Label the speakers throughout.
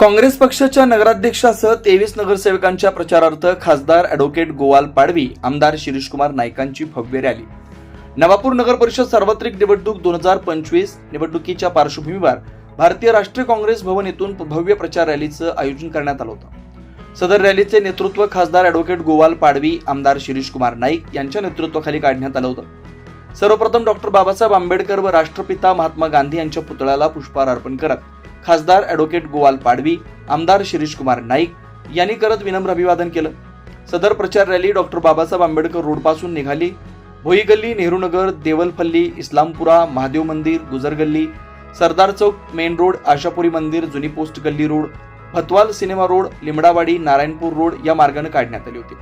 Speaker 1: काँग्रेस पक्षाच्या नगराध्यक्षासह तेवीस नगरसेवकांच्या प्रचारार्थ खासदार अॅडव्होकेट गोवाल पाडवी आमदार शिरीषकुमार नाईकांची भव्य रॅली. नवापूर नगर परिषद सार्वत्रिक निवडणूक दोन हजार पंचवीस निवडणुकीच्या पार्श्वभूमीवर भारतीय राष्ट्रीय काँग्रेस भवन येथून भव्य प्रचार रॅलीचं आयोजन करण्यात आलं होतं. सदर रॅलीचे नेतृत्व खासदार अॅडव्होकेट गोवाल पाडवी आमदार शिरीषकुमार नाईक यांच्या नेतृत्वाखाली काढण्यात आलं होतं. सर्वप्रथम डॉक्टर बाबासाहेब आंबेडकर व राष्ट्रपिता महात्मा गांधी यांच्या पुतळ्याला पुष्पहार अर्पण करत खासदार ॲडव्होकेट गोवाल पाडवी आमदार शिरीषकुमार नाईक यांनी करत विनम्र अभिवादन केलं. सदर प्रचार रॅली डॉक्टर बाबासाहेब आंबेडकर रोडपासून निघाली. भोई गल्ली नेहरू नगर देवलफल्ली इस्लामपुरा महादेव मंदिर गुजर गल्ली सरदार चौक मेन रोड आशापुरी मंदिर जुनी पोस्ट गल्ली road Bhatwal cinema road Limdawadi Narayanpur road या मार्गाने काढण्यात आली होती.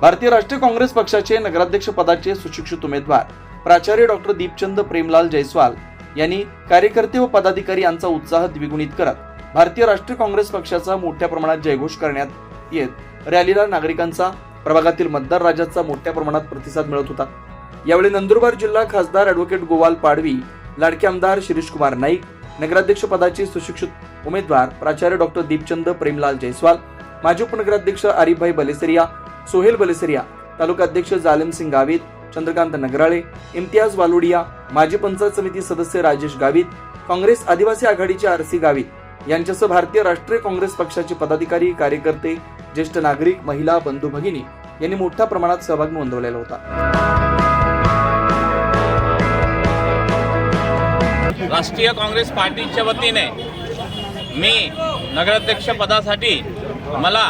Speaker 1: भारतीय राष्ट्रीय काँग्रेस पक्षाचे नगराध्यक्ष पदाचे सुशिक्षित उमेदवार प्राचार्य डॉक्टर दीपचंद प्रेमलाल जयस्वाल यांनी कार्यकर्ते व पदाधिकारी यांचा उत्साह द्विगुणित करत भारतीय राष्ट्रीय काँग्रेस पक्षाचा मोठ्या प्रमाणात जयघोष करण्यात येत रॅलीला नागरिकांचा प्रभागातील मतदार राजाचा मोठ्या प्रमाणात प्रतिसाद मिळत होता. यावेळी नंदुरबार जिल्हा खासदार अॅडव्होकेट गोवाल पाडवी लाडके आमदार शिरीषकुमार नाईक नगराध्यक्ष पदाचे सुशिक्षित उमेदवार प्राचार्य डॉक्टर दीपचंद प्रेमलाल जयस्वाल माजी उपनगराध्यक्ष आरिफभाई बलेसरिया सोहेल बलेसरिया तालुका अध्यक्ष जालिम सिंग गावित चंद्रकांत नगराळे इम्तियाज वालुडिया माजी पंचायत समिती सदस्य राजेश गावित काँग्रेस आदिवासी आघाडीचे आर सी गावित. यांच्यासह भारतीय राष्ट्रीय काँग्रेस पक्षाचे पदाधिकारी कार्यकर्ते ज्येष्ठ नागरिक महिला बंधू भगिनी यांनी मोठ्या प्रमाणात सहभाग नोंदवलेला होता.
Speaker 2: राष्ट्रीय काँग्रेस पार्टीच्या वतीने मी नगराध्यक्ष पदासाठी मला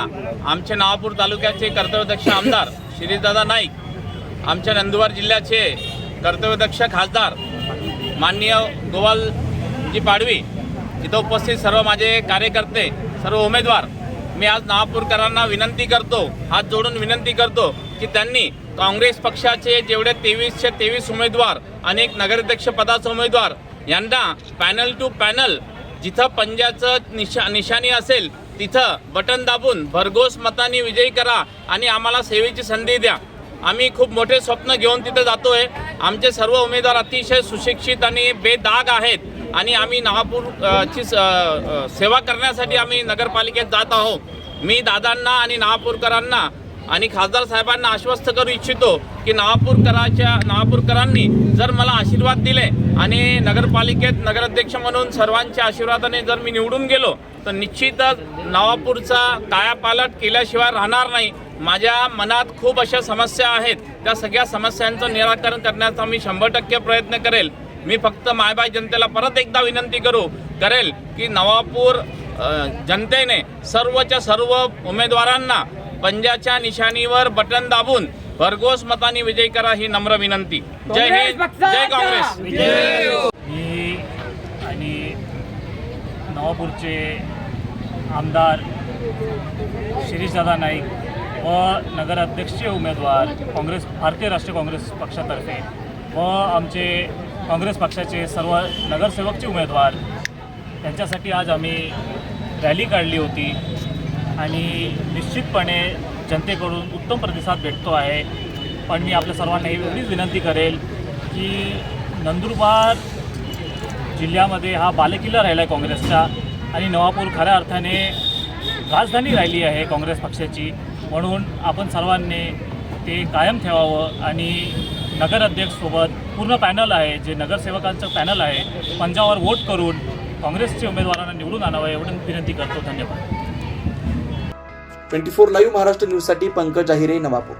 Speaker 2: आमचे नवापूर तालुक्याचे कर्तव्यदक्ष आमदार श्रीदादा नाईक आमच्या नंदुरबार जिल्ह्याचे कर्तव्यदक्ष खासदार माननीय गोवालजी पाडवी इथं उपस्थित सर्व माझे कार्यकर्ते सर्व उमेदवार मी आज नागपूरकरांना विनंती करतो हात जोडून विनंती करतो की त्यांनी काँग्रेस पक्षाचे जेवढे तेवीसशे तेवीस उमेदवार अनेक नगराध्यक्ष पदाचे उमेदवार यांना पॅनल टू पॅनल जिथं पंजाचं निशा निशाणी असेल तिथं बटन दाबून भरघोस मतानी विजयी करा आणि आम्हाला सेवेची संधी द्या. आम्ही खूप मोठे स्वप्न घेऊन तिथं जातोय. आमचे सर्व उमेदवार अतिशय सुशिक्षित आणि बेदाग आहेत आणि आम्ही नवापूर ची स- सेवा करण्यासाठी आम्ही नगरपालिकेत जात आहोत. मी दादांना आणि नवापूरकरांना आणि खासदार साहेबांना आश्वस्त करू इच्छितो की नवापूरकराच्या नवापूरकरांनी जर मला आशीर्वाद दिले आणि नगरपालिकेत नगराध्यक्ष म्हणून सर्वांच्या आशीर्वादाने जर मी निवडून गेलो तर निश्चितच नवापूरचा कायापालट केल्याशिवाय राहणार नाही. माझ्या मनात खूप अशा समस्या आहेत. त्या सगळ्या समस्यांचं निराकरण करण्याचा मी शंभर टक्के प्रयत्न करेल. मी फक्त मायबाई जनतेला परत एकदा विनंती करू करेल की नवापूर जनतेने सर्वच्या सर्व उमेदवारांना पंजाच्या निशाणीवर बटन दाबून भरघोस मतांनी विजयी करा ही नम्र विनंती. जय हिंद जय काँग्रेस.
Speaker 3: मी आणि नवापूरचे आमदार शिरीषदादा नाईक व नगराध्यक्षीय उमेदवार काँग्रेस भारतीय राष्ट्रीय काँग्रेस पक्षातर्फे व आमचे काँग्रेस पक्षाचे सर्व नगरसेवकचे उमेदवार. त्यांच्यासाठी आज आम्ही रॅली काढली होती आणि निश्चितपणे जनतेकडून उत्तम प्रतिसाद भेटतो आहे. पण मी आपल्या सर्वांना एवढीच विनंती करेल की नंदुरबार जिल्ह्यामध्ये हा बालेकिल्ला राहिला आहे काँग्रेसचा आणि नवापूर खऱ्या अर्थाने राजधानी राहिली आहे काँग्रेस पक्षाची. म्हणून आपण सर्वांनी ते कायम ठेवावं आणि नगराध्यक्षसोबत पूर्ण पॅनल आहे जे नगरसेवकांचं पॅनल आहे पंजावर वोट करून काँग्रेसचे उमेदवारांना निवडून आणावं एवढं विनंती करतो. धन्यवाद.
Speaker 1: ट्वेंटी फोर लाईव्ह महाराष्ट्र न्यूजसाठी पंकज अहिरे नवापूर.